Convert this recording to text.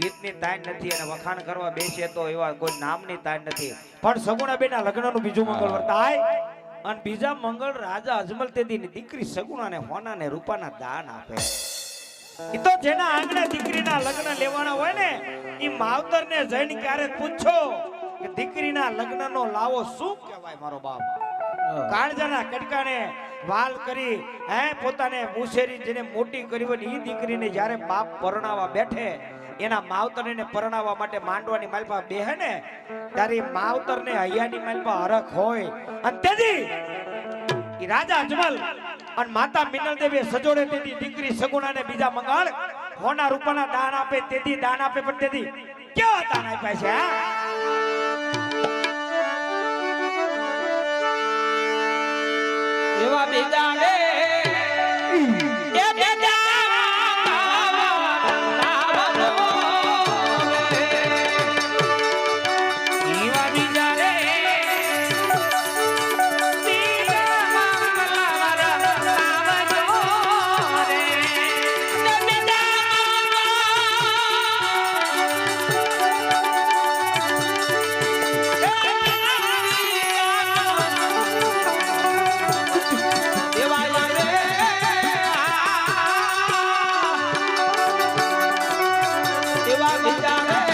ગીતની તાણ નથી અને વખાણ કરવા બેસે તો એવા કોઈ નામની તાણ નથી. પણ સગુણાબેનના લગ્નનું બીજું મંગળ વર્તાય અને બીજા મંગળ રાજા અજમલ તેદીની દીકરી સગુણાને હોનાને રૂપાના દાન આપે. એ તો જેના આંગણે દીકરીના લગ્ન લેવાના હોય ને ઈ માવતરને જઈને ક્યારે પૂછો કે દીકરીના લગ્નનો લાવો શું કહેવાય મારો બાપ? કાળજાના કટકાને વાલ કરી હે પોતાને મુસેરી જેને મોટી કરી હોય ને એ દીકરીને જ્યારે બાપ પરણાવવા બેઠે એના માવતરને પરણાવવા માટે માંડવાની માલપા બેહે ને તારી માવતરને હૈયાની માલપા હરખ હોય. અને તેથી રાજા અજમલ અને માતા મિનલ દેવી સજોડે તેથી દીકરી સગુણાને બીજા મંગળ હોના રૂપાના દાન આપે તેથી દાન આપે પણ તેથી કેવા દાન આપ્યા છે હા? એવા બીજા રે એવા બીજા રે